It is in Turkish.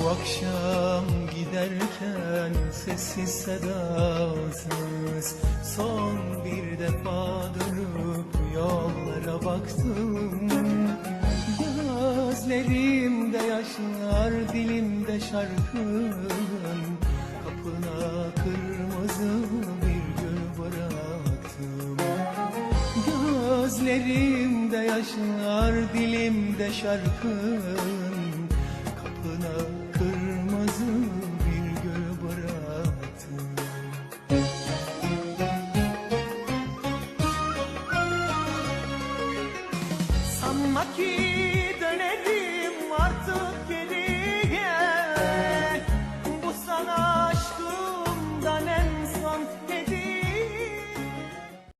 Bu akşam giderken sessiz sedasız Son bir defa dönüp yollara baktım. Gözlerimde yaşlar dilimde şarkın Kapına kırmızı bir gül bıraktım. Gözlerimde yaşlar dilimde şarkın sanma ki dönerim